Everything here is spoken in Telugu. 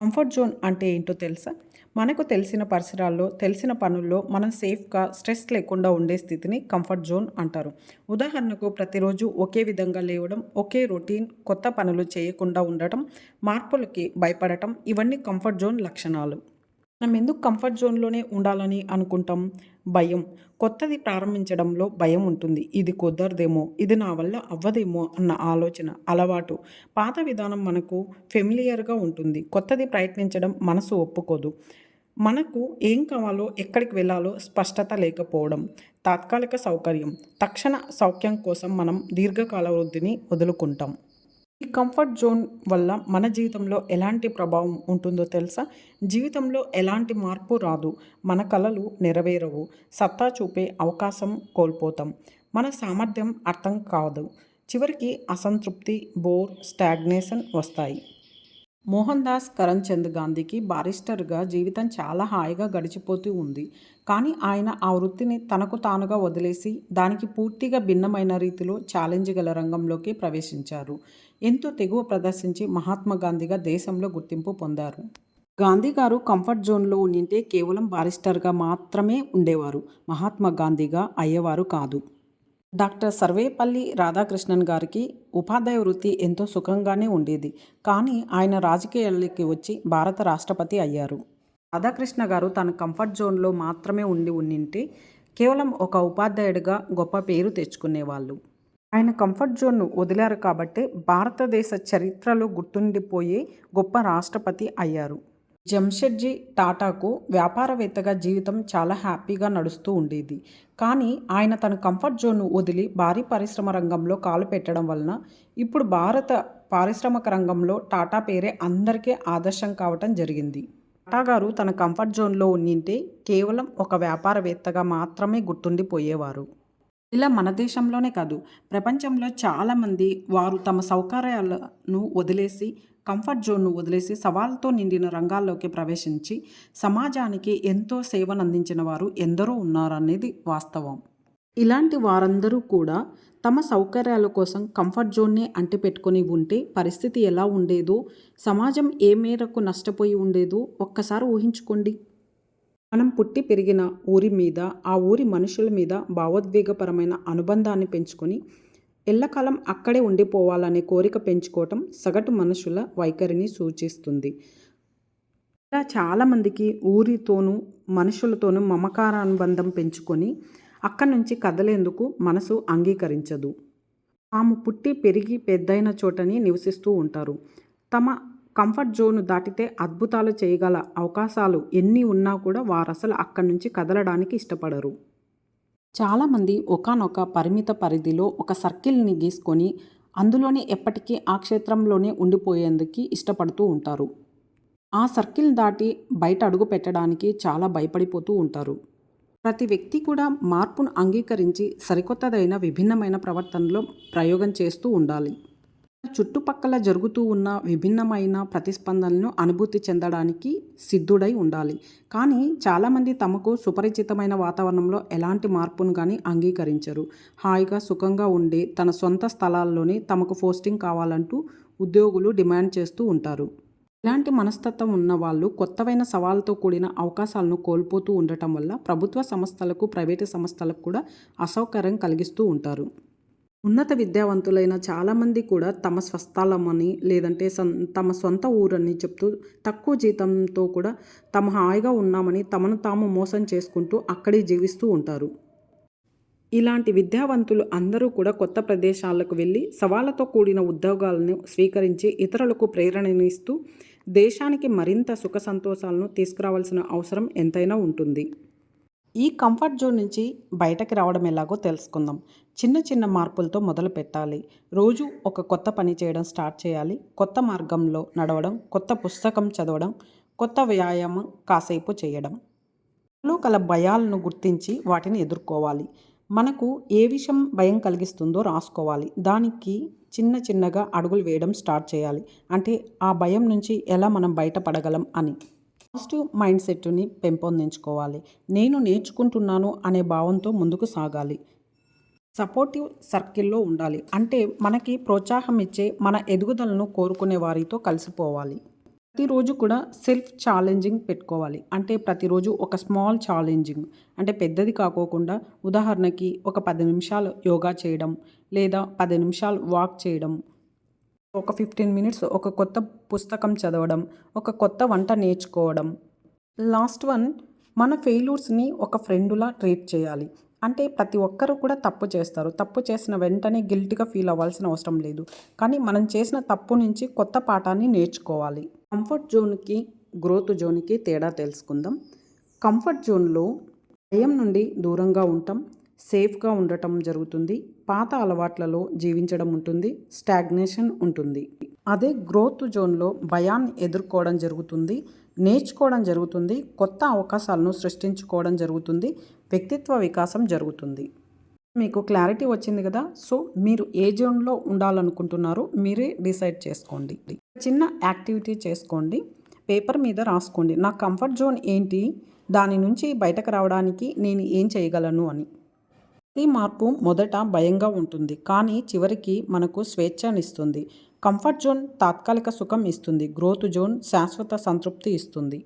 కంఫర్ట్ జోన్ అంటే ఏంటో తెలుసా? మనకు తెలిసిన పరిసరాల్లో తెలిసిన పనుల్లో మనం సేఫ్గా స్ట్రెస్ లేకుండా ఉండే స్థితిని కంఫర్ట్ జోన్ అంటారు. ఉదాహరణకు ప్రతిరోజు ఒకే విధంగా లేవడం ఒకే రొటీన్ కొత్త పనులు చేయకుండా ఉండటం మార్పులకి భయపడటం ఇవన్నీ కంఫర్ట్ జోన్ లక్షణాలు. మనం ఎందుకు కంఫర్ట్ జోన్లోనే ఉండాలని అనుకుంటాం? భయం. కొత్తది ప్రారంభించడంలో భయం ఉంటుంది. ఇది కుదరదేమో ఇది నా వల్ల అవ్వదేమో అన్న ఆలోచన అలవాటు. పాత విధానం మనకు ఫెమిలియర్గా ఉంటుంది. కొత్తది ప్రయత్నించడం మనసు ఒప్పుకోదు. మనకు ఏం కావాలో ఎక్కడికి వెళ్ళాలో స్పష్టత లేకపోవడం తాత్కాలిక సౌకర్యం తక్షణ సౌఖ్యం కోసం మనం దీర్ఘకాల వృద్ధిని వదులుకుంటాం. ఈ కంఫర్ట్ జోన్ వల్ల మన జీవితంలో ఎలాంటి ప్రభావం ఉంటుందో తెలుసా? జీవితంలో ఎలాంటి మార్పు రాదు. మన కళలు నెరవేరవు. సత్తా చూపే అవకాశం కోల్పోతాం. మన సామర్థ్యం అర్థం కాదు. చివరికి అసంతృప్తి బోర్ స్టాగ్నేషన్ వస్తాయి. మోహన్ దాస్ కరణ్చంద్ గాంధీకి బారిస్టర్గా జీవితం చాలా హాయిగా గడిచిపోతూ ఉంది. కానీ ఆయన ఆ వృత్తిని తనకు తానుగా వదిలేసి దానికి పూర్తిగా భిన్నమైన రీతిలో ఛాలెంజ్ గల రంగంలోకి ప్రవేశించారు. ఎంతో తెగువ ప్రదర్శించి మహాత్మా గాంధీగా దేశంలో గుర్తింపు పొందారు. గాంధీ గారు కంఫర్ట్ జోన్లో ఉండింటే కేవలం బారిస్టర్గా మాత్రమే ఉండేవారు. మహాత్మా గాంధీగా అయ్యేవారు కాదు. డాక్టర్ సర్వేపల్లి రాధాకృష్ణన్ గారికి ఉపాధ్యాయ వృత్తి ఎంతో సుఖంగానే ఉండేది. కానీ ఆయన రాజకీయాలకి వచ్చి భారత రాష్ట్రపతి అయ్యారు. రాధాకృష్ణ గారు తన కంఫర్ట్ జోన్లో మాత్రమే ఉండి ఉండింటే కేవలం ఒక ఉపాధ్యాయుడిగా గొప్ప పేరు తెచ్చుకునేవాళ్ళు. ఆయన కంఫర్ట్ జోన్ను వదిలారు కాబట్టే భారతదేశ చరిత్రలో గుర్తుండిపోయే గొప్ప రాష్ట్రపతి అయ్యారు. జంషెడ్జీ టాటాకు వ్యాపారవేత్తగా జీవితం చాలా హ్యాపీగా నడుస్తూ ఉండేది. కానీ ఆయన తన కంఫర్ట్ జోన్ను వదిలి భారీ పరిశ్రమ రంగంలో కాలు పెట్టడం వలన ఇప్పుడు భారత పారిశ్రామిక రంగంలో టాటా పేరే అందరికీ ఆదర్శం కావటం జరిగింది. టాటా గారు తన కంఫర్ట్ జోన్లో ఉండింటే కేవలం ఒక వ్యాపారవేత్తగా మాత్రమే గుర్తుండిపోయేవారు. ఇలా మన దేశంలోనే కాదు ప్రపంచంలో చాలామంది వారు తమ సౌకర్యాలను వదిలేసి కంఫర్ట్ జోన్ను వదిలేసి సవాళ్ళతో నిండిన రంగాల్లోకి ప్రవేశించి సమాజానికి ఎంతో సేవనందించిన వారు ఎందరో ఉన్నారనేది వాస్తవం. ఇలాంటి వారందరూ కూడా తమ సౌకర్యాల కోసం కంఫర్ట్ జోన్నే అంటిపెట్టుకొని ఉంటే పరిస్థితి ఎలా ఉండేదో సమాజం ఏ మేరకు నష్టపోయి ఉండేదో ఒక్కసారి ఊహించుకోండి. మనం పుట్టి పెరిగిన ఊరి మీద ఆ ఊరి మనుషుల మీద భావోద్వేగపరమైన అనుబంధాన్ని పెంచుకొని ఎల్లకాలం అక్కడే ఉండిపోవాలనే కోరిక పెంచుకోవటం సగటు మనుషుల వైఖరిని సూచిస్తుంది. ఇలా చాలామందికి ఊరితోనూ మనుషులతోనూ మమకారానుబంధం పెంచుకొని అక్కడి నుంచి కదలేందుకు మనసు అంగీకరించదు. తాము పుట్టి పెరిగి పెద్దయిన చోటని నివసిస్తూ ఉంటారు. తమ కంఫర్ట్ జోన్ దాటితే అద్భుతాలు చేయగల అవకాశాలు ఎన్ని ఉన్నా కూడా వారు అసలు అక్కడి నుంచి కదలడానికి ఇష్టపడరు. చాలామంది ఒకనొక పరిమిత పరిధిలో ఒక సర్కిల్ని గీసుకొని అందులోనే ఎప్పటికీ ఆ క్షేత్రంలోనే ఉండిపోయేందుకు ఇష్టపడుతూ ఉంటారు. ఆ సర్కిల్ దాటి బయట అడుగు పెట్టడానికి చాలా భయపడిపోతూ ఉంటారు. ప్రతి వ్యక్తి కూడా మార్పును అంగీకరించి సరికొత్తదైన విభిన్నమైన ప్రవర్తనలో ప్రయోగం చేస్తూ ఉండాలి. చుట్టుపక్కల జరుగుతూ ఉన్న విభిన్నమైన ప్రతిస్పందనలను అనుభూతి చెందడానికి సిద్ధుడై ఉండాలి. కానీ చాలామంది తమకు సుపరిచితమైన వాతావరణంలో ఎలాంటి మార్పును కానీ అంగీకరించరు. హాయిగా సుఖంగా ఉండే తన సొంత స్థలాల్లోనే తమకు పోస్టింగ్ కావాలంటూ ఉద్యోగులు డిమాండ్ చేస్తూ ఉంటారు. ఇలాంటి మనస్తత్వం ఉన్న వాళ్ళు కొత్తవైన సవాళ్ళతో కూడిన అవకాశాలను కోల్పోతూ ఉండటం వల్ల ప్రభుత్వ సంస్థలకు ప్రైవేటు సంస్థలకు కూడా అసౌకర్యం కలిగిస్తూ ఉంటారు. ఉన్నత విద్యావంతులైన చాలామంది కూడా తమ స్వస్థలమని లేదంటే సన్ తమ సొంత ఊరని చెప్తూ తక్కువ జీతంతో కూడా తమ హాయిగా ఉన్నామని తమను తాము మోసం చేసుకుంటూ అక్కడే జీవిస్తూ ఉంటారు. ఇలాంటి విద్యావంతులు అందరూ కూడా కొత్త ప్రదేశాలకు వెళ్ళి సవాళ్ళతో కూడిన ఉద్యోగాలను స్వీకరించి ఇతరులకు ప్రేరణనిస్తూ దేశానికి మరింత సుఖ సంతోషాలను తీసుకురావాల్సిన అవసరం ఎంతైనా ఉంటుంది. ఈ కంఫర్ట్ జోన్ నుంచి బయటకు రావడం ఎలాగో తెలుసుకుందాం. చిన్న చిన్న మార్పులతో మొదలు పెట్టాలి. రోజు ఒక కొత్త పని చేయడం స్టార్ట్ చేయాలి. కొత్త మార్గంలో నడవడం కొత్త పుస్తకం చదవడం కొత్త వ్యాయామం కాసేపు చేయడం. లో కల భయాలను గుర్తించి వాటిని ఎదుర్కోవాలి. మనకు ఏ విషయం భయం కలిగిస్తుందో రాసుకోవాలి. దానికి చిన్న చిన్నగా అడుగులు వేయడం స్టార్ట్ చేయాలి. అంటే ఆ భయం నుంచి ఎలా మనం బయటపడగలం అని. పాజిటివ్ మైండ్ సెట్ని పెంపొందించుకోవాలి. నేను నేర్చుకుంటున్నాను అనే భావంతో ముందుకు సాగాలి. సపోర్టివ్ సర్కిల్లో ఉండాలి. అంటే మనకి ప్రోత్సాహం ఇచ్చే మన ఎదుగుదలను కోరుకునే వారితో కలిసిపోవాలి. ప్రతిరోజు కూడా సెల్ఫ్ ఛాలెంజింగ్ పెట్టుకోవాలి. అంటే ప్రతిరోజు ఒక స్మాల్ ఛాలెంజింగ్. అంటే పెద్దది కాకోకుండా ఉదాహరణకి ఒక పది నిమిషాలు యోగా చేయడం లేదా పది నిమిషాలు వాక్ చేయడం. ఒక ఫిఫ్టీన్ మినిట్స్ ఒక కొత్త పుస్తకం చదవడం ఒక కొత్త వంట నేర్చుకోవడం. లాస్ట్ వన్ మన ఫెయిల్యూర్స్ని ఒక ఫ్రెండులా ట్రీట్ చేయాలి. అంటే ప్రతి ఒక్కరూ కూడా తప్పు చేస్తారు. తప్పు చేసిన వెంటనే గిల్ట్గా ఫీల్ అవ్వాల్సిన అవసరం లేదు. కానీ మనం చేసిన తప్పు నుంచి కొత్త పాఠాన్ని నేర్చుకోవాలి. కంఫర్ట్ జోన్కి గ్రోత్ జోన్కి తేడా తెలుసుకుందాం. కంఫర్ట్ జోన్లో భయం నుండి దూరంగా ఉంటాం. సేఫ్గా ఉండటం జరుగుతుంది. పాత అలవాట్లలో జీవించడం ఉంటుంది. స్టాగ్నేషన్ ఉంటుంది. అదే గ్రోత్ జోన్లో భయాన్ని ఎదుర్కోవడం జరుగుతుంది. నేర్చుకోవడం జరుగుతుంది. కొత్త అవకాశాలను సృష్టించుకోవడం జరుగుతుంది. వ్యక్తిత్వ వికాసం జరుగుతుంది. మీకు క్లారిటీ వచ్చింది కదా? సో మీరు ఏ జోన్లో ఉండాలనుకుంటున్నారో మీరే డిసైడ్ చేసుకోండి. చిన్న యాక్టివిటీ చేసుకోండి. పేపర్ మీద రాసుకోండి. నా కంఫర్ట్ జోన్ ఏంటి? దాని నుంచి బయటకు రావడానికి నేను ఏం చేయగలను అని. ప్రతి మార్పు మొదట భయంగా ఉంటుంది కానీ చివరికి మనకు స్వేచ్ఛనిస్తుంది. కంఫర్ట్ జోన్ తాత్కాలిక సుఖం ఇస్తుంది గ్రోత్ జోన్ శాశ్వత సంతృప్తి ఇస్తుంది.